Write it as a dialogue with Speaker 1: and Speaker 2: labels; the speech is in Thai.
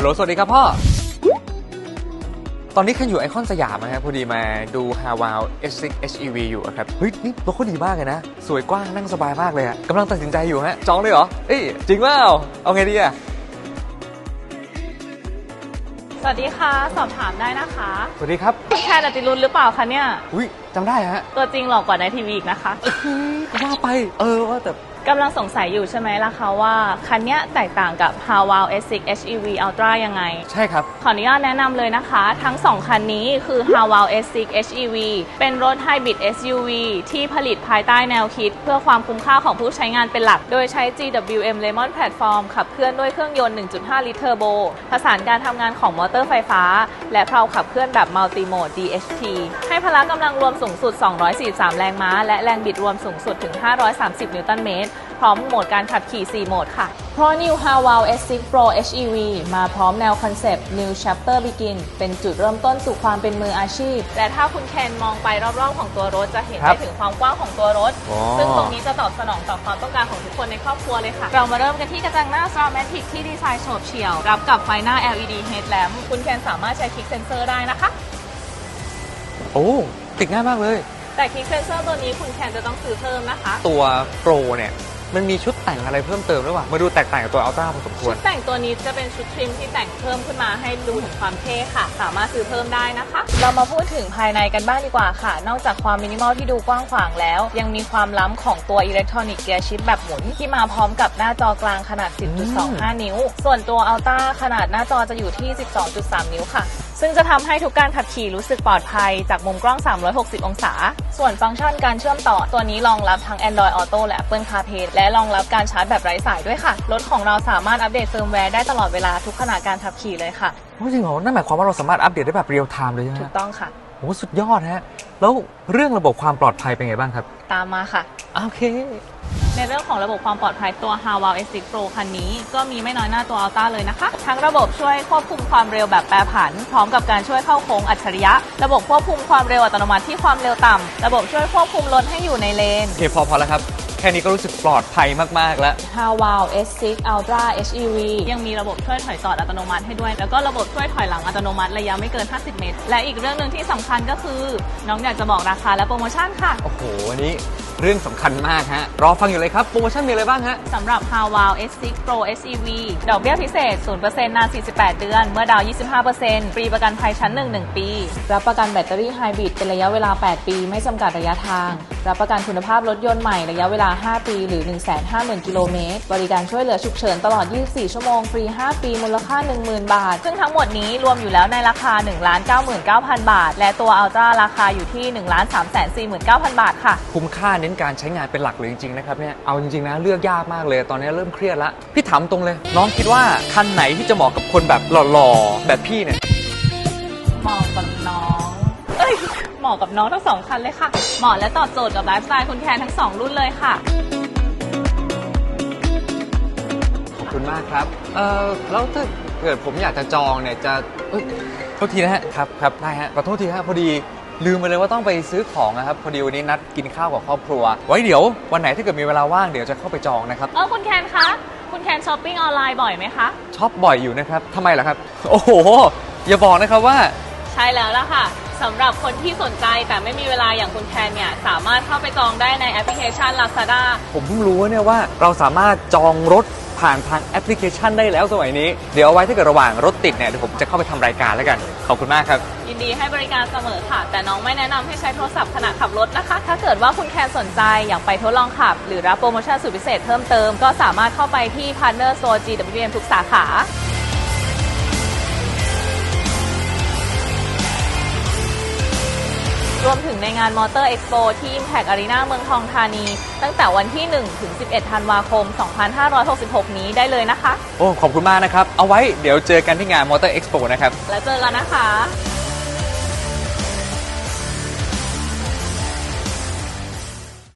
Speaker 1: ฮัลโหลสวัสดีครับพ่อ ตอนนี้คันอยู่ไอคอนสยามนะครับพอดีมาดูฮาวาว S6 HEV อยู่อะครับ เฮ้ย นี่รถเขาดีมากเลยนะ สวยกว้างนั่งสบายมากเลยอะกำลังตัดสินใจอยู่ฮะ จองเลยเหรอ เอ้ย จริงเปล่าเอาไงดีอะ
Speaker 2: สวัสดีค่ะ สอบถามได้นะคะ
Speaker 1: สวัสดีครับ
Speaker 2: คุณแคนอติรุณหรือเปล่าคะเนี่ย
Speaker 1: อุ้ยจำได้ฮะ
Speaker 2: ตัวจริงหล่อกว่าในทีวีอีกนะคะ
Speaker 1: ว่าไป เออว่าแต่
Speaker 2: กำลังสงสัยอยู่ใช่ไหมล่ะคะว่า คันเนี้ยแตกต่างกับ h a w a l S6 HEV Ultra ยังไง
Speaker 1: ใช่ครับ
Speaker 2: ขออนุญาตแนะนำเลยนะคะ ทั้ง 2 คันนี้คือ h a w a l S6 HEV เป็นรถไฮบริด SUV ที่ผลิตภายใต้แนวคิด เพื่อความคุ้มค่าของผู้ใช้งานเป็นหลัก โดยใช้ GWM Lemon Platform ขับเคลื่อนด้วยเครื่องยนต์ 1.5 ลิตรเทอร์โบผสานการทำงานของมอเตอร์ไฟฟ้า และเพลาขับเคลื่อนแบบ Multi Mode DHT ให้พละกำลังรวมสูงสุด 243 แรงม้า และแรงบิดรวมสูงสุดถึง 530 นิวตันเมตร พร้อมโหมดการขับขี่ 4 โหมดค่ะ เพราะ New h a w a l S6 Pro HEV มาพร้อมแนวคอนเซปต์ New Chapter Begin เป็นจุดเริ่มต้นสู่ความเป็นมืออาชีพ และถ้าคุณแคนมองไปรอบๆ ของตัวรถจะเห็น
Speaker 1: ครั
Speaker 2: ได้
Speaker 1: บ
Speaker 2: ถึงความกว้างของตัวรถ
Speaker 1: อ๋อ
Speaker 2: ซึ่งตรงนี้จะตอบสนองต่อความต้องการของทุกคนในครอบครัวเลยค่ะ เรามาเริ่มกันที่กระจังหน้า s t r a m a t i c ที่ดีไซน์โฉบเฉี่ยว รับกับไฟหน้า LED headlamp คุณแคนสามารถใช้คลิกเซนเซอร์ได้นะคะ
Speaker 1: โอ้ติดง่ายมากเลย
Speaker 2: แต่คลิกเซนเซอร์ตัวนี้คุณแคนจะต้องซื้อเพิ่มนะคะ
Speaker 1: ตัวโปรเนี่ย มันมีชุดแต่งอะไรเพิ่มเติมหรือเปล่ามาดูแตกต่างกับตัวอัลต้าพอสมค
Speaker 2: ชุ
Speaker 1: ร
Speaker 2: ดแต่งตัวนี้จะเป็นชุดทริมที่แต่งเพิ่มขึ้นมาให้ดูถึงความเท่ค่ะ สามารถซื้อเพิ่มได้นะคะ เรามาพูดถึงภายในกันบ้างดีกว่าค่ะ นอกจากความมินิมอลที่ดูกว้างขวางแล้ว ยังมีความล้ำของตัวอิเล็กทรอนิกส์เกียร์ชิปแบบหมุน ที่มาพร้อมกับหน้าจอกลางขนาด 10.25 นิ้ว ส่วนตัวอัลต้าขนาดหน้าจอจะอยู่ที่ 12.3 นิ้วค่ะ ซึ่งจะทำให้ทุกการขับขี่รู้สึกปลอดภัยจากมุมกล้อง 360 องศา ส่วนฟังก์ชันการเชื่อมต่อตัวนี้รองรับทั้ง Android Auto และ Apple CarPlay และรองรับการชาร์จแบบไร้สายด้วยค่ะ รถของเราสามารถอัปเดตเฟิร์มแวร์ได้ตลอดเวลาทุกขณะการขับขี่เลยค่ะ
Speaker 1: โอ้จริงเหรอ นั่นหมายความว่าเราสามารถอัปเดตได้แบบเรียลไทม์เลยใช่ไหม
Speaker 2: ถูกต้องค่ะ
Speaker 1: โอ้สุดยอดฮะ แล้วเรื่องระบบความปลอดภัยเป็นไงบ้างครับ
Speaker 2: ตามมาค่ะ
Speaker 1: โอเค
Speaker 2: ในเรื่องของระบบความปลอดภัยตัว h a w a l S6 Pro คันนี้ก็มีไม่น้อยหน้าตัว Ultra เลยนะคะ ทั้งระบบช่วยควบคุมความเร็วแบบแปรผัน พร้อมกับการช่วยเข้าโค้งอัจฉริยะ ระบบควบคุมความเร็วอัตโนมัติที่ความเร็วต่ำระบบช่วยควบคุมรถให้อยู่ในเลน
Speaker 1: โอเคพอพอแล้วครับ แค่นี้ก็รู้สึกปลอดภัยมากๆแล้ว
Speaker 2: h a w a l S6 Ultra HEV ยังมีระบบช่วยถอยจอดอัตโนมัติให้ด้วย แล้วก็ระบบช่วยถอยหลังอัตโนมัติระยะไม่เกิน 50 เมตร และอีกเรื่องหนึ่งที่สำคัญก็คือ น้องอยากจะบอกราคาและโปรโมชั่นค่ะ
Speaker 1: โอ้โหวันนี้ เรื่องสำคัญมากฮะ รอฟังอยู่เลยครับ โปรโมชั่นมีอะไรบ้างฮะ
Speaker 2: สำหรับ h a w a l S6 Pro SEV ดอกเบี้ยพิเศษ 0%นาน 48 เดือน เมื่อดาวน์25%ฟรีประกันภัยชั้น 1 1 ปี รับประกันแบตเตอรี่ไฮบริดเป็นระยะเวลา 8 ปี ไม่จำกัดระยะทางรับประกันคุณภาพรถยนต์ใหม่ระยะเวลา 5 ปี หรือ 150,000 กิโลเมตร บริการช่วยเหลือฉุกเฉินตลอด 24 ชั่วโมง ฟรี 5 ปี มูลค่า 10,000 บาท ซึ่งทั้งหมดนี้รวมอยู่แล้วในราคา 1,99,000 บาท และตัว Ultra ราคาอยู่ที่ 1,349,000 บาทค่ะ
Speaker 1: คุ้มค่าเน้นการใช้งานเป็นหลักเลยจริงๆนะครับเนี่ย เอาจริงๆนะเลือกยากมากเลย ตอนนี้เริ่มเครียดละ พี่ถามตรงเลย น้องคิดว่าคันไหนที่จะเหมาะกับคนแบบหล่อๆแบบพี่เนี่ย
Speaker 2: เหมาะกับน้องเอ้ย เหมาะกับน้องทั้งสองคันเลยค่ะ เหมาะและตอบโจทย์กับไลฟ์สไตล์คุณแคนทั้งสองรุ่นเลยค่ะ
Speaker 1: ขอบคุณมากครับ เอ่อ แล้วถ้าเกิดผมอยากจะจองเนี่ยจะเอ้ยโทษทีนะฮะ ครับครับได้ฮะขอโทษทีฮะพอดีลืมไปเลยว่าต้องไปซื้อของนะครับ พอดีวันนี้นัดกินข้าวกับครอบครัว ไว้เดี๋ยววันไหนถ้าเกิดมีเวลาว่างเดี๋ยวจะเข้าไปจองนะครับ
Speaker 2: เออคุณแคนคะ คุณแคนช้อปปิ้งออนไลน์บ่อยไหมคะ
Speaker 1: ช็อปบ่อยอยู่นะครับทำไมล่ะครับ โอ้โห อย่าบอกนะครับว่า
Speaker 2: ใช่แล้วล่ะค่ะ สำหรับคนที่สนใจแต่ไม่มีเวลาอย่างคุณแคนเนี่ย สามารถเข้าไปจองได้ในแอปพลิเคชัน Lazada
Speaker 1: ผมเพิ่งรู้เนี่ยว่าเราสามารถจองรถผ่านทางแอปพลิเคชันได้แล้วสมัยนี้ เดี๋ยวเอาไว้ถ้าเกิดระหว่างรถติดเนี่ยเดี๋ยวผมจะเข้าไปทำรายการแล้วกัน ขอบคุณมากครับ
Speaker 2: ยินดีให้บริการเสมอค่ะ แต่น้องไม่แนะนำให้ใช้โทรศัพท์ขณะขับรถนะคะ ถ้าเกิดว่าคุณแคนสนใจอยากไปทดลองขับ หรือรับโปรโมชั่นสุดพิเศษเพิ่มเติม ก็สามารถเข้าไปที่ Partner Store GWM ทุกสาขา รวมถึงในงาน Motor Expo ที่ Impact Arena เมืองทองธานี ตั้งแต่วันที่ 1 ถึง 11 ธันวาคม 2566 นี้ได้เลยนะคะ
Speaker 1: โอ้ ขอบคุณมากนะครับ เอาไว้เดี๋ยวเจอกันที่งาน Motor Expo นะครับ
Speaker 2: แล้วเจอกันนะคะ